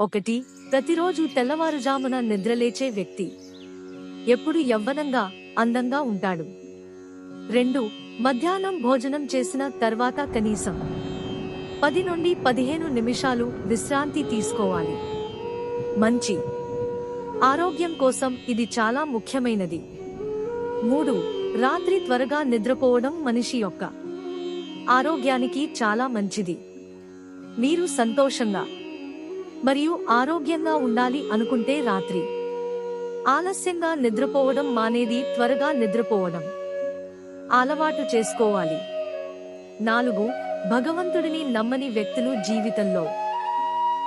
ఒకటి ప్రతిరోజు తెల్లవారుజామున నిద్రలేచే వ్యక్తి. ఎప్పుడు యవ్వనంగా అందంగా ఉంటాడు. రెండు మధ్యాహ్నం భోజనం చేసిన తర్వాత కనీసం పది నుండి పదిహేను నిమిషాలు విశ్రాంతి తీసుకోవాలి. మంచి. ఆరోగ్యం కోసం ఇది చాలా ముఖ్యమైనది. మూడు రాత్రి త్వరగా నిద్రపోవడం మనిషి యొక్క ఆరోగ్యానికి చాలా మంచిది. మీరు సంతోషంగా మరియు ఆరోగ్యంగా ఉండాలి అనుకుంటే రాత్రి. ఆలస్యంగా నిద్రపోవడం మానేది త్వరగా నిద్రపోవడం. అలవాటు చేసుకోవాలి. నాలుగు భగవంతుడిని నమ్మని వ్యక్తులు జీవితంలో.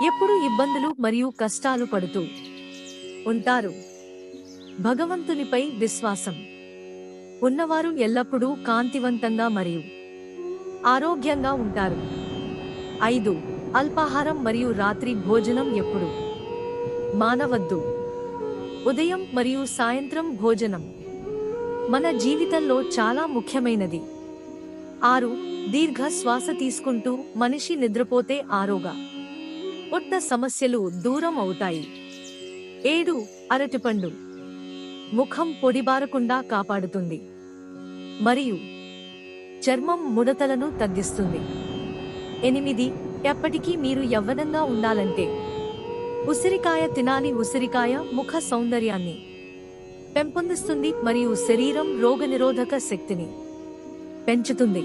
ఎప్పుడు ఇబ్బందులు మరియు కష్టాలు పడుతూ ఉంటారు. భగవంతునిపై విశ్వాసం. ఉన్నవారు ఎల్లప్పుడూ కాంతివంతంగా మరియు ఆరోగ్యంగా ఉంటారు. ఐదు అల్పాహారం మరియు రాత్రి భోజనం ఎప్పుడు? మానవద్దు. ఉదయం మరియు సాయంత్రం భోజనం. మన జీవితంలో చాలా ముఖ్యమైనది. ఆరు దీర్ఘ శ్వాస తీసుకుంటూ మనిషి నిద్రపోతే ఆరోగా. పొట్ట సమస్యలు దూరం అవుతాయి. ఏడు అరటిపండు ముఖం పొడిబారకుండా కాపాడుతుంది. మరియు చర్మం ముడతలను తగ్గిస్తుంది. ఎనిమిది ఎప్పటికీ మీరు యవ్వనంగా ఉండాలంటే ఉసిరికాయ తినాలి ఉసిరికాయ ముఖ సౌందర్యాన్ని పెంపొందిస్తుంది మరియు శరీరం రోగనిరోధక శక్తిని పెంచుతుంది.